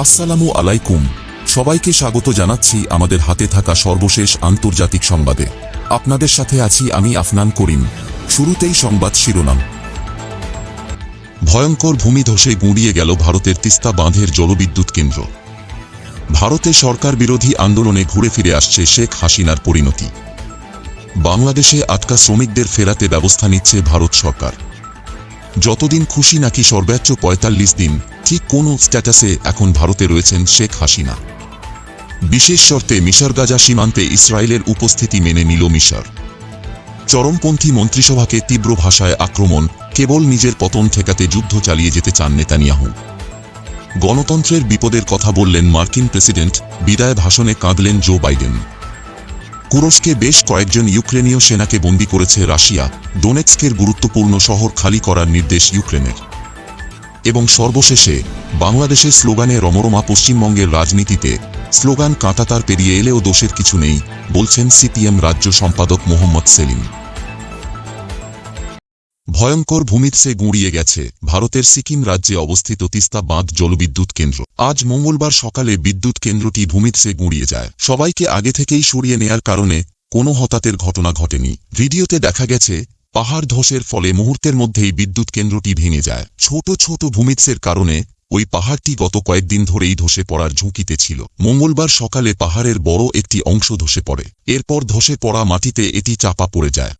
আসসালামু আলাইকুম। সবাইকে স্বাগত জানাচ্ছি আমাদের হাতে থাকা সর্বশেষ আন্তর্জাতিক সংবাদে। আপনাদের সাথে আছি আমি আফনান করিম। শুরুতেই সংবাদ শিরোনাম। ভয়ঙ্কর ভূমিধসে গুঁড়িয়ে গেল ভারতের তিস্তা বাঁধের জলবিদ্যুৎ কেন্দ্র। ভারতে সরকার বিরোধী আন্দোলনে ঘুরে ফিরে আসছে শেখ হাসিনার পরিণতি। বাংলাদেশে আটকা শ্রমিকদের ফেরাতে ব্যবস্থা নিচ্ছে ভারত সরকার। যতদিন খুশি নাকি সর্বোচ্চ পঁয়তাল্লিশ দিন, ঠিক কোন স্ট্যাটাসে এখন ভারতে রয়েছেন শেখ হাসিনা। বিশেষ শর্তে মিশর গাজা সীমান্তে ইসরায়েলের উপস্থিতি মেনে নিল মিশর। চরমপন্থী মন্ত্রিসভাকে তীব্র ভাষায় আক্রমণ, কেবল নিজের পতন ঠেকাতে যুদ্ধ চালিয়ে যেতে চান নেতানিয়াহু। গণতন্ত্রের বিপদের কথা বললেন মার্কিন প্রেসিডেন্ট, বিদায় ভাষণে কাঁদলেন জো বাইডেন। কুরস্কে বেশ কয়েকজন ইউক্রেনীয় সেনাকে বন্দী করেছে রাশিয়া ডোনেক্সকের গুরুত্বপূর্ণ শহর খালি করার নির্দেশ ইউক্রেনের। এবং সর্বশেষে, বাংলাদেশের স্লোগানে রমরমা পশ্চিমবঙ্গের রাজনীতিতে, স্লোগান কাঁটাতার পেরিয়ে এলেও দোষের কিছু নেই, বলছেন সিপিএম রাজ্য সম্পাদক মোহাম্মদ সেলিম। ভয়ঙ্কর ভূমিৎসে গুঁড়িয়ে গেছে। ভারতের সিকিম রাজ্যে অবস্থিত তিস্তা বাঁধ জলবিদ্যুৎ কেন্দ্র। আজ মঙ্গলবার সকালে বিদ্যুৎ কেন্দ্রটি ভূমিৎসে গুঁড়িয়ে যায়। সবাইকে আগে থেকেই সরিয়ে নেয়ার কারণে কোনো হতাতের ঘটনা ঘটেনি। ভিডিওতে দেখা গেছে, পাহাড় ধসের ফলে মুহূর্তের মধ্যেই বিদ্যুৎ কেন্দ্রটি ভেঙে যায়। ছোট ছোট ভূমিৎসের কারণে ওই পাহাড়টি গত কয়েকদিন ধরেই ধসে পড়ার ঝুঁকিতে ছিল। মঙ্গলবার সকালে পাহাড়ের বড় একটি অংশ ধসে পড়ে। এরপর ধসে পড়া মাটিতে এটি চাপা পড়ে যায়।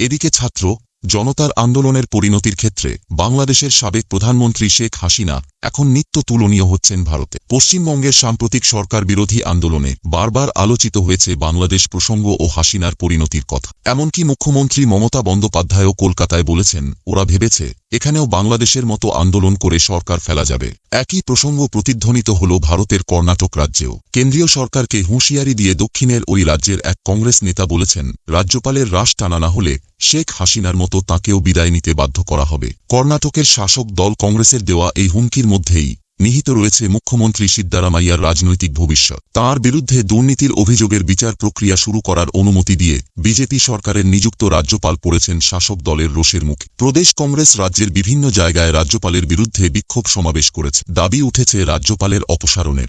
এদিকে ছাত্র জনতার আন্দোলনের পরিণতির ক্ষেত্রে বাংলাদেশের সাবেক প্রধানমন্ত্রী শেখ হাসিনা এখন নিত্য তুলনীয় হচ্ছেন ভারতে। পশ্চিমবঙ্গের সাম্প্রতিক সরকার বিরোধী আন্দোলনে বারবার আলোচিত হয়েছে বাংলাদেশ প্রসঙ্গ ও হাসিনার পরিণতির কথা। এমনকি মুখ্যমন্ত্রী মমতা বন্দ্যোপাধ্যায়ও কলকাতায় বলেছেন, ওরা ভেবেছে, এখানেও বাংলাদেশের মতো আন্দোলন করে সরকার ফেলা যাবে। একই প্রসঙ্গ প্রতিধ্বনিত হল ভারতের কর্ণাটক রাজ্যেও। কেন্দ্রীয় সরকারকে হুঁশিয়ারি দিয়ে দক্ষিণের ওই রাজ্যের এক কংগ্রেস নেতা বলেছেন, রাজ্যপালের রাশ টানা না হলে শেখ হাসিনার মতো তাকেও বিদায় নিতে বাধ্য করা হবে। কর্ণাটকের শাসক দল কংগ্রেসের দেওয়া এই হুমকির মধ্যেই নিহিত রয়েছে মুখ্যমন্ত্রী সিদ্দারামাইয়ার রাজনৈতিক ভবিষ্যৎ। তার বিরুদ্ধে দুর্নীতির অভিযোগের বিচার প্রক্রিয়া শুরু করার অনুমতি দিয়ে বিজেপি সরকারের নিযুক্ত রাজ্যপাল পড়েছেন শাসক দলের রোষের মুখে। প্রদেশ কংগ্রেস রাজ্যের বিভিন্ন জায়গায় রাজ্যপালের বিরুদ্ধে বিক্ষোভ সমাবেশ করেছে। দাবি উঠেছে রাজ্যপালের অপসারণের।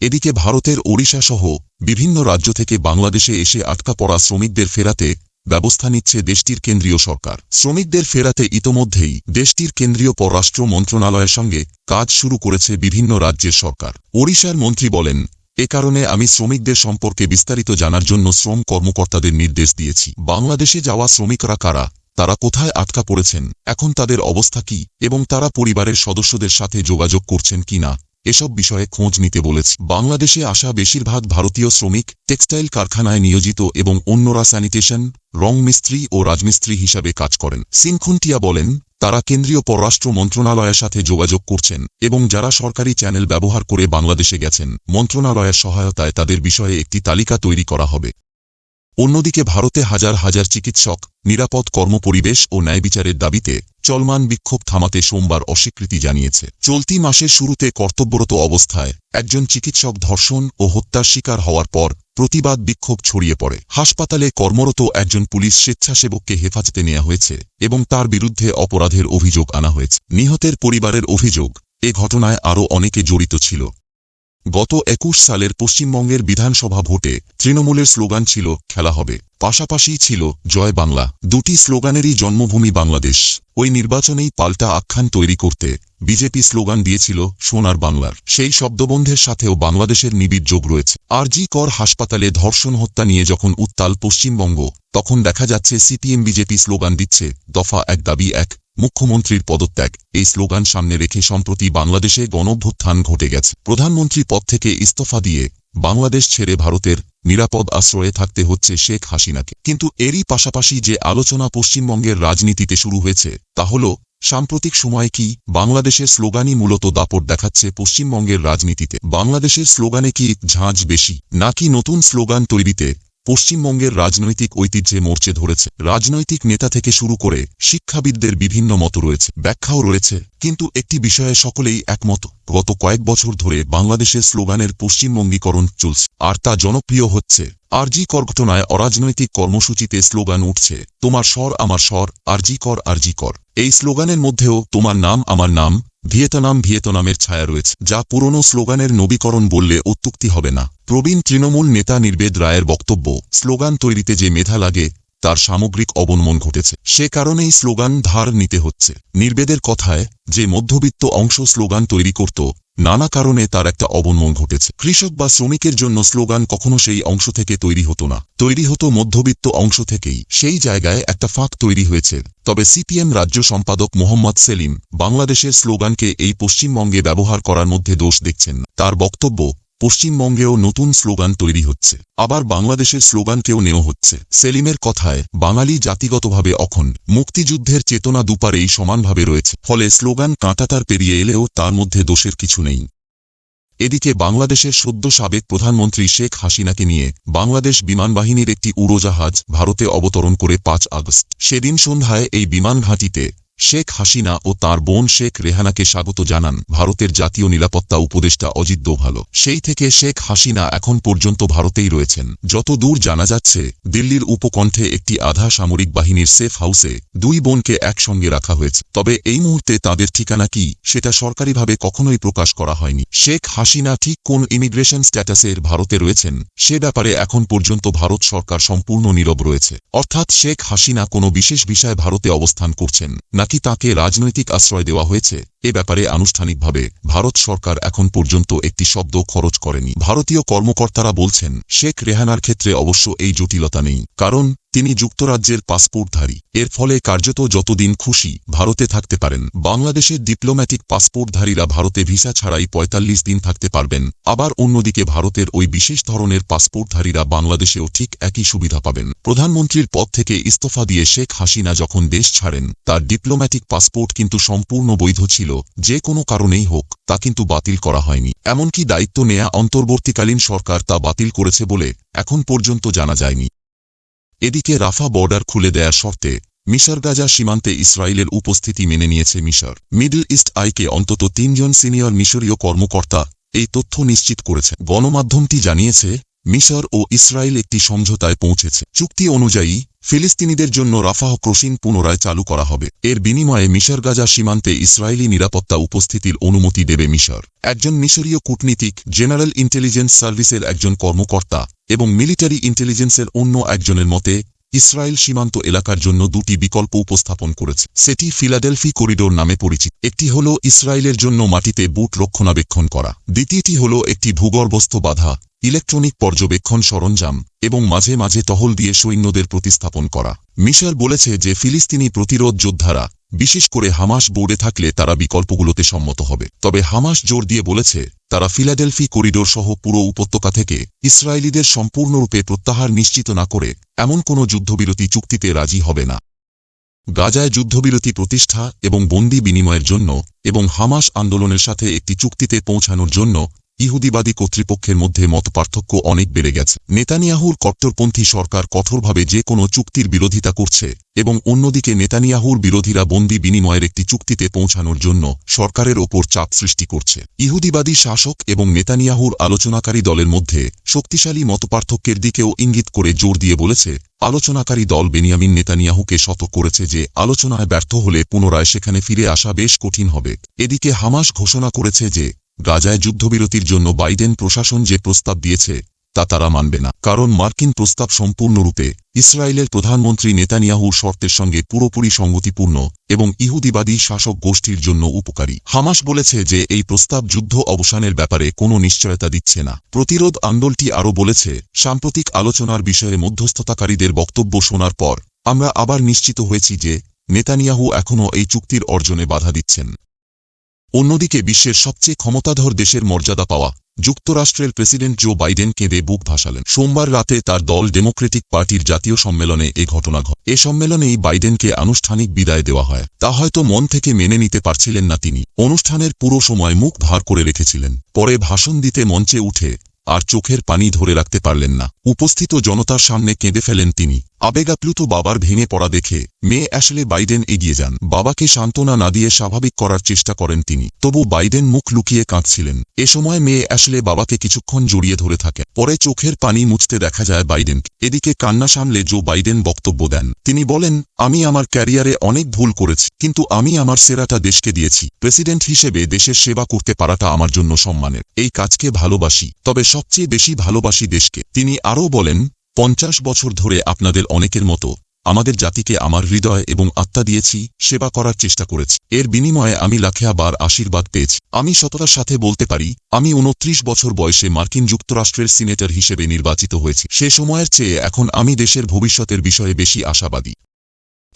এদিকে ভারতের ওড়িশা সহ বিভিন্ন রাজ্য থেকে বাংলাদেশে এসে আটকা পড়া শ্রমিকদের ফেরাতে ব্যবস্থা নিচ্ছে দেশটির কেন্দ্রীয় সরকার। শ্রমিকদের ফেরাতে ইতোমধ্যেই দেশটির কেন্দ্রীয় পররাষ্ট্র মন্ত্রণালয়ের সঙ্গে কাজ শুরু করেছে বিভিন্ন রাজ্যের সরকার। ওড়িশার মন্ত্রী বলেন, এ কারণে আমি শ্রমিকদের সম্পর্কে বিস্তারিত জানার জন্য শ্রম কর্মকর্তাদের নির্দেশ দিয়েছি। বাংলাদেশে যাওয়া শ্রমিকরা কারা? তারা কোথায় আটকা পড়েছেন? এখন তাদের অবস্থা কি? এবং তারা পরিবারের সদস্যদের সাথে যোগাযোগ করছেন কিনা? এসব বিষয়ে খোঁজ নিতে বলেছে। বাংলাদেশে আসা বেশিরভাগ ভারতীয় শ্রমিক টেক্সটাইল কারখানায় নিয়োজিত এবং অন্যরা স্যানিটেশন, রং মিস্ত্রি ও রাজমিস্ত্রি হিসাবে কাজ করেন। সিনখুন্টিয়া বলেন, তারা কেন্দ্রীয় পররাষ্ট্র মন্ত্রণালয়ের সাথে যোগাযোগ করছেন এবং যারা সরকারি চ্যানেল ব্যবহার করে বাংলাদেশে গেছেন, মন্ত্রণালয়ের সহায়তায় তাদের বিষয়ে একটি তালিকা তৈরি করা হবে। অন্যদিকে ভারতে হাজার হাজার চিকিৎসক নিরাপদ কর্মপরিবেশ ও ন্যায় বিচারের দাবিতে চলমান বিক্ষোভ থামাতে সোমবার অস্বীকৃতি জানিয়েছে। চলতি মাসের শুরুতে কর্তব্যরত অবস্থায় একজন চিকিৎসক ধর্ষণ ও হত্যার শিকার হওয়ার পর প্রতিবাদ বিক্ষোভ ছড়িয়ে পড়ে। হাসপাতালে কর্মরত একজন পুলিশ স্বেচ্ছাসেবককে হেফাজতে নেওয়া হয়েছে এবং তার বিরুদ্ধে অপরাধের অভিযোগ আনা হয়েছে। নিহতের পরিবারের অভিযোগ, এ ঘটনায় আরও অনেকে জড়িত ছিল। গত একুশ সালের পশ্চিমবঙ্গের বিধানসভা ভোটে তৃণমূলের স্লোগান ছিল, খেলা হবে। পাশাপাশি ছিল, জয় বাংলা। দুটি স্লোগানেরই জন্মভূমি বাংলাদেশ। ওই নির্বাচনেই পাল্টা আখ্যান তৈরি করতে বিজেপি স্লোগান দিয়েছিল, সোনার বাংলার। সেই শব্দবন্ধের সাথেও বাংলাদেশের নিবিড় যোগ রয়েছে। আরজি কর হাসপাতালে ধর্ষণ হত্যা নিয়ে যখন উত্তাল পশ্চিমবঙ্গ, তখন দেখা যাচ্ছে, সিপিএম, বিজেপি স্লোগান দিচ্ছে, দফা এক, দাবি এক। মুখ্যমন্ত্রীর পদত্যাগ। এই স্লোগান সামনে রেখে সম্প্রতি বাংলাদেশে গণভ্যুত্থান ঘটে গেছে। প্রধানমন্ত্রী পদ থেকে ইস্তফা দিয়ে বাংলাদেশ ছেড়ে ভারতের নিরাপদ আশ্রয়ে থাকতে হচ্ছে শেখ হাসিনাকে। কিন্তু এরই পাশাপাশি যে আলোচনা পশ্চিমবঙ্গের রাজনীতিতে শুরু হয়েছে, তা হল, সাম্প্রতিক সময়ে কি বাংলাদেশের স্লোগানই মূলত দাপট দেখাচ্ছে পশ্চিমবঙ্গের রাজনীতিতে? বাংলাদেশের স্লোগানে কি ঝাঁঝ বেশি? নাকি নতুন স্লোগান তৈরিতে পশ্চিমবঙ্গের রাজনৈতিক ঐতিহ্যে মরচে ধরেছে। রাজনৈতিক নেতা থেকে শুরু করে শিক্ষাবিদদের বিভিন্ন মত রয়েছে, ব্যাখ্যাও রয়েছে, কিন্তু একটি বিষয়ে সকলেই একমত। গত কয়েক বছর ধরে বাংলাদেশের স্লোগানের পশ্চিমবঙ্গীকরণ চলছে, আর তা জনপ্রিয় হচ্ছে। আরজি কর ঘটনায় অরাজনৈতিক কর্মসূচিতে স্লোগান উঠছে, তোমার স্বর আমার স্বর, আরজি কর আরজি কর। এই স্লোগানের মধ্যেও তোমার নাম, আমার নাম ভিয়েতনাম ভিয়েতনামের ছায়া রয়েছে, যা পুরনো স্লোগানের নবীকরণ বললে অত্যুক্তি হবে না। প্রবীণ তৃণমূল নেতা নির্বেদ রায়ের বক্তব্য, স্লোগান তৈরিতে যে মেধা লাগে, তার সামগ্রিক অবনমন ঘটেছে। সে কারণেই স্লোগান ধার নিতে হচ্ছে। নির্বেদের কথায় যে মধ্যবিত্ত অংশ স্লোগান তৈরি করত নানা কারণে তার একটা অবনমন ঘটেছে। কৃষক বা শ্রমিকের জন্য স্লোগান কখনো সেই অংশ থেকে তৈরি হতো না। তৈরি হতো মধ্যবিত্ত অংশ থেকেই। সেই জায়গায় একটা ফাঁক তৈরি হয়েছে। তবে সিপিএম রাজ্য সম্পাদক মোহাম্মদ সেলিম বাংলাদেশের স্লোগানকে এই পশ্চিমবঙ্গে ব্যবহার করার মধ্যে দোষ দেখছেন তার বক্তব্য পশ্চিমবঙ্গেও নতুন স্লোগান তৈরি হচ্ছে। আবার বাংলাদেশের স্লোগানকেও নেওয়া হচ্ছে। সেলিমের কথায়, বাঙালি জাতিগতভাবে অখন মুক্তিযুদ্ধের চেতনা দুপারেই সমানভাবে রয়েছে। ফলে স্লোগান কাঁটাতার পেরিয়ে এলেও তার মধ্যে দোষের কিছু নেই। এদিকে বাংলাদেশের সদ্য সাবেক প্রধানমন্ত্রী শেখ হাসিনাকে নিয়ে বাংলাদেশ বিমানবাহিনীর একটি উড়োজাহাজ ভারতে অবতরণ করে পাঁচ আগস্ট। সেদিন সন্ধ্যায় এই বিমান ঘাঁটিতে শেখ হাসিনা ও তার বোন শেখ রেহানাকে স্বাগত জানান। ভারতের জাতীয় নিরাপত্তা উপদেষ্টা অজিত দোভালো। সেই থেকে শেখ হাসিনা এখন পর্যন্ত ভারতেই রয়েছেন। যত দূর জানা যাচ্ছে, দিল্লির উপকণ্ঠে একটি আধা সামরিক বাহিনীর সেফ হাউসে দুই বোনকে একসঙ্গে রাখা হয়েছে। তবে এই মুহূর্তে তাদের ঠিকানা কি, সেটা সরকারিভাবে কখনোই প্রকাশ করা হয়নি। শেখ হাসিনা ঠিক কোন ইমিগ্রেশন স্ট্যাটাসের ভারতে রয়েছেন, সে ব্যাপারে এখন পর্যন্ত ভারত সরকার সম্পূর্ণ নীরব রয়েছে। অর্থাৎ শেখ হাসিনা কোনো বিশেষ বিষয়ে ভারতে অবস্থান করছেন নাকি তাকে রাজনৈতিক আশ্রয় দেওয়া হয়েছে। এ ব্যাপারে আনুষ্ঠানিকভাবে ভারত সরকার এখন পর্যন্ত একটি শব্দ খরচ করেনি। ভারতীয় কর্মকর্তারা বলছেন, শেখ রেহানার ক্ষেত্রে অবশ্য এই জটিলতা নেই, কারণ তিনি যুক্তরাজ্যের পাসপোর্টধারী। এর ফলে কার্যত যতদিন খুশি ভারতে থাকতে পারেন। বাংলাদেশের ডিপ্লোম্যাটিক পাসপোর্টধারীরা ভারতে ভিসা ছাড়াই ৪৫ দিন থাকতে পারবেন। আবার অন্যদিকে ভারতের ওই বিশেষ ধরনের পাসপোর্টধারীরা বাংলাদেশেও ঠিক একই সুবিধা পাবেন। প্রধানমন্ত্রীর পদ থেকে ইস্তফা দিয়ে শেখ হাসিনা যখন দেশ ছাড়েন, তার ডিপ্লোম্যাটিক পাসপোর্ট কিন্তু সম্পূর্ণ বৈধ ছিল। যে কোনো কারণেই হোক, তা কিন্তু বাতিল করা হয়নি। এমনকি দায়িত্ব নেয়া অন্তর্বর্তীকালীন সরকার তা বাতিল করেছে বলে এখন পর্যন্ত জানা যায়নি। এদিকে রাফা বর্ডার খুলে দেয়ার শর্তে, মিশর গাজা সীমান্তে ইসরায়েলের উপস্থিতি মেনে নিয়েছে মিশর। মিডল ইস্ট আইকে অন্তত তিনজন সিনিয়র মিশরীয় কর্মকর্তা এই তথ্য নিশ্চিত করেছে। গণমাধ্যমটি জানিয়েছে মিশর ও ইসরায়েল একটি সমঝোতায় পৌঁছেছে। চুক্তি অনুযায়ী, ফিলিস্তিনিদের জন্য রাফাহ ক্রসিং পুনরায় চালু করা হবে। এর বিনিময়ে মিশর গাজা সীমান্তে ইসরায়েলি নিরাপত্তা উপস্থিতির অনুমতি দেবে মিশর। একজন মিশরীয় কূটনীতিক, জেনারেল ইন্টেলিজেন্স সার্ভিসের একজন কর্মকর্তা এবং মিলিটারি ইন্টেলিজেন্সের অন্য একজনের মতে ইসরায়েল সীমান্ত এলাকার জন্য দুটি বিকল্প উপস্থাপন করেছে। সেটি ফিলাডেলফি করিডোর নামে পরিচিত। একটি হল ইসরায়েলের জন্য মাটিতে বুট রক্ষণাবেক্ষণ করা। দ্বিতীয়টি হল একটি ভূগর্ভস্থ বাধা, ইলেকট্রনিক পর্যবেক্ষণ সরঞ্জাম, এবং মাঝে মাঝে তহল দিয়ে সৈন্যদের প্রতিস্থাপন করা। মিশেল বলেছে যে ফিলিস্তিনি প্রতিরোধ যোদ্ধারা বিশেষ করে হামাস বোর্ডে থাকলে তারা বিকল্পগুলোতে সম্মত হবে। তবে হামাস জোর দিয়ে বলেছে, তারা ফিলাডেলফি করিডোর সহ পুরো উপত্যকা থেকে ইসরায়েলিদের সম্পূর্ণরূপে প্রত্যাহার নিশ্চিত না করে এমন কোনো যুদ্ধবিরতি চুক্তিতে রাজি হবে না। গাজায় যুদ্ধবিরতি প্রতিষ্ঠা এবং বন্দি বিনিময়ের জন্য এবং হামাস আন্দোলনের সাথে একটি চুক্তিতে পৌঁছানোর জন্য ইহুদিবাদী কর্তৃপক্ষের মধ্যে মতপার্থক্য অনেক বেড়ে গেছে। নেতানিয়াহুর কট্টরপন্থী সরকার কঠোরভাবে যে কোনো চুক্তির বিরোধিতা করছে এবং অন্যদিকে নেতানিয়াহুর বিরোধীরা বন্দি বিনিময়ের একটি চুক্তিতে পৌঁছানোর জন্য সরকারের ওপর চাপ সৃষ্টি করছে। ইহুদিবাদী শাসক এবং নেতানিয়াহুর আলোচনাকারী দলের মধ্যে শক্তিশালী মতপার্থক্যের দিকেও ইঙ্গিত করে জোর দিয়ে বলেছে, আলোচনাকারী দল বেনিয়ামিন নেতানিয়াহুকে শত করেছে যে আলোচনায় ব্যর্থ হলে পুনরায় সেখানে ফিরে আসা বেশ কঠিন হবে। এদিকে হামাস ঘোষণা করেছে যে গাজায় যুদ্ধবিরতির জন্য বাইডেন প্রশাসন যে প্রস্তাব দিয়েছে, তা তারা মানবে না। কারণ মার্কিন প্রস্তাব সম্পূর্ণরূপে ইসরায়েলের প্রধানমন্ত্রী নেতানিয়াহুর শর্তের সঙ্গে পুরোপুরি সঙ্গতিপূর্ণ এবং ইহুদিবাদী শাসক গোষ্ঠীর জন্য উপকারী। হামাস বলেছে যে এই প্রস্তাব যুদ্ধ অবসানের ব্যাপারে কোনো নিশ্চয়তা দিচ্ছে না। প্রতিরোধ আন্দোলনটি আরও বলেছে, সাম্প্রতিক আলোচনার বিষয়ে মধ্যস্থতাকারীদের বক্তব্য শোনার পর আমরা আবার নিশ্চিত হয়েছি যে নেতানিয়াহু এখনও এই চুক্তির অর্জনে বাধা দিচ্ছেন। অন্যদিকে বিশ্বের সবচেয়ে ক্ষমতাধর দেশের মর্যাদা পাওয়া যুক্তরাষ্ট্রের প্রেসিডেন্ট জো বাইডেন কেঁদে বুক ভাসালেন। সোমবার রাতে তার দল ডেমোক্রেটিক পার্টির জাতীয় সম্মেলনে এ ঘটনা ঘটে এ সম্মেলনেই বাইডেনকে আনুষ্ঠানিক বিদায় দেওয়া হয়। তা হয়তো মন থেকে মেনে নিতে পারছিলেন না তিনি। অনুষ্ঠানের পুরো সময় মুখ ভার করে রেখেছিলেন। পরে ভাষণ দিতে মঞ্চে উঠে আর চোখের পানি ধরে রাখতে পারলেন না। উপস্থিত জনতার সামনে কেঁদে ফেলেন তিনি। আবেগাপ্লুত বাবার ভেঙে পড়া দেখে মেয়ে অ্যাশলে বাইডেন এগিয়ে যান। বাবাকে সান্ত্বনা না দিয়ে স্বাভাবিক করার চেষ্টা করেন তিনি। তবু বাইডেন মুখ লুকিয়ে কাঁদছিলেন। এ সময় মেয়ে অ্যাশলে বাবাকে কিছুক্ষণ জড়িয়ে ধরে থাকে। পরে চোখের পানি মুছতে দেখা যায় বাইডেন এদিকে কান্না সামলে জো বাইডেন বক্তব্য দেন। তিনি বলেন, আমি আমার ক্যারিয়ারে অনেক ভুল করেছি, কিন্তু আমি আমার সেরাটা দেশকে দিয়েছি। প্রেসিডেন্ট হিসেবে দেশের সেবা করতে পারাটা আমার জন্য সম্মানের। এই কাজকে ভালোবাসি, তবে সবচেয়ে বেশি ভালোবাসি দেশকে। তিনি আরও বলেন পঞ্চাশ বছর ধরে আপনাদের অনেকের মতো আমাদের জাতিকে আমার হৃদয় এবং আত্মা দিয়েছি, সেবা করার চেষ্টা করেছি। এর বিনিময়ে আমি লাখেয়া বার আশীর্বাদ পেয়েছি। আমি সততার সাথে বলতে পারি, আমি উনত্রিশ বছর বয়সে মার্কিন যুক্তরাষ্ট্রের সিনেটর হিসেবে নির্বাচিত হয়েছি। সে সময়ের চেয়ে এখন আমি দেশের ভবিষ্যতের বিষয়ে বেশি আশাবাদী।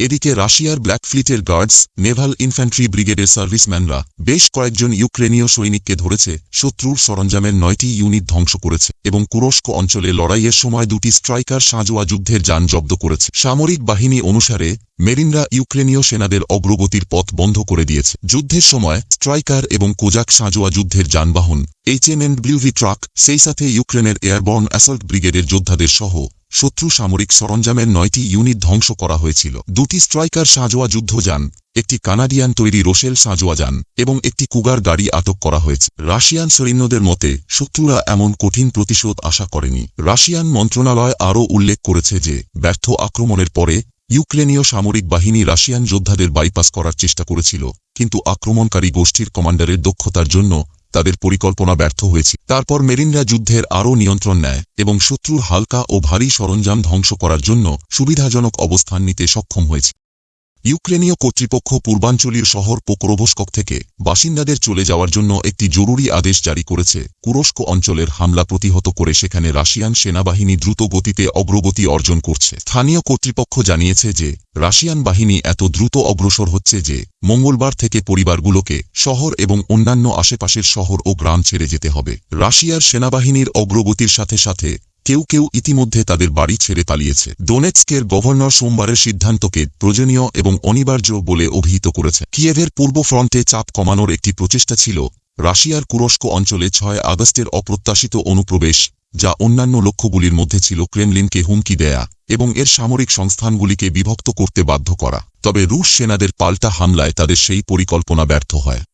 এদিকে রাশিয়ার ব্ল্যাক ফ্লিটের গার্ডস, নেভাল ইনফ্যান্ট্রি ব্রিগেডের সার্ভিসম্যানরা বেশ কয়েকজন ইউক্রেনীয় সৈনিককে ধরেছে, শত্রুর সরঞ্জামের নয়টি ইউনিট ধ্বংস করেছে এবং কুরস্ক অঞ্চলে লড়াইয়ের সময় দুটি স্ট্রাইকার সাঁজোয়া যুদ্ধের যান জব্দ করেছে। সামরিক বাহিনী অনুসারে, মেরিনরা ইউক্রেনীয় সেনাদের অগ্রগতির পথ বন্ধ করে দিয়েছে। যুদ্ধের সময় স্ট্রাইকার এবং কোজাক সাঁজোয়া যুদ্ধের যানবাহন এইচএমএনডব্লিউভি ট্রাক সেই সাথে ইউক্রেনের এয়ারবর্ন অ্যাসল্ট ব্রিগেডের যোদ্ধাদের সহ শত্রু সামরিক সরঞ্জামের নয়টি ইউনিট ধ্বংস করা হয়েছিল। দুটি স্ট্রাইকার সাঁজোয়া যুদ্ধযান একটি কানাডিয়ান তৈরি রোশেল সাঁজোয়া যান এবং একটি কুগার গাড়ি আটক করা হয়েছে। রাশিয়ান সৈন্যদের মতে, শত্রুরা এমন কঠিন প্রতিশোধ আশা করেনি। রাশিয়ান মন্ত্রণালয় আরও উল্লেখ করেছে যে, ব্যর্থ আক্রমণের পরে, ইউক্রেনীয় সামরিক বাহিনী রাশিয়ান যোদ্ধাদের বাইপাস করার চেষ্টা করেছিল, কিন্তু আক্রমণকারী গোষ্ঠীর কমান্ডারের দক্ষতার জন্য তাদের পরিকল্পনা ব্যর্থ হয়েছে। তারপর মেরিনরা যুদ্ধের আরও নিয়ন্ত্রণ নেয় এবং শত্রুর হালকা ও ভারী সরঞ্জাম ধ্বংস করার জন্য সুবিধাজনক অবস্থান নিতে সক্ষম হয়েছে। ইউক্রেনীয় কর্তৃপক্ষ পূর্বাঞ্চলীয় শহর পোকরোভস্কক থেকে বাসিন্দাদের চলে যাওয়ার জন্য একটি জরুরি আদেশ জারি করেছে। কুরস্ক অঞ্চলের হামলা প্রতিহত করে সেখানে রাশিয়ান সেনাবাহিনী দ্রুত গতিতে অগ্রগতি অর্জন করছে। স্থানীয় কর্তৃপক্ষ জানিয়েছে যে, রাশিয়ান বাহিনী এত দ্রুত অগ্রসর হচ্ছে যে, মঙ্গলবার থেকে পরিবারগুলোকে শহর এবং অন্যান্য আশেপাশের শহর ও গ্রাম ছেড়ে যেতে হবে। রাশিয়ার সেনাবাহিনীর অগ্রগতির সাথে সাথে কেউ কেউ ইতিমধ্যে তাদের বাড়ি ছেড়ে পালিয়েছে। ডোনেটস্কের গভর্নর সোমবারের সিদ্ধান্তকে প্রয়োজনীয় এবং অনিবার্য বলে অভিহিত করেছে। কিয়েভের পূর্ব ফ্রন্টে চাপ কমানোর একটি প্রচেষ্টা ছিল রাশিয়ার কুরস্ক অঞ্চলে ছয় আগস্টের অপ্রত্যাশিত অনুপ্রবেশ, যা অন্যান্য লক্ষ্যগুলির মধ্যে ছিল ক্রেমলিনকে হুমকি দেয়া এবং এর সামরিক সংস্থানগুলিকে বিভক্ত করতে বাধ্য করা। তবে রুশ সেনাদের পাল্টা হামলায় তাদের সেই পরিকল্পনা ব্যর্থ হয়।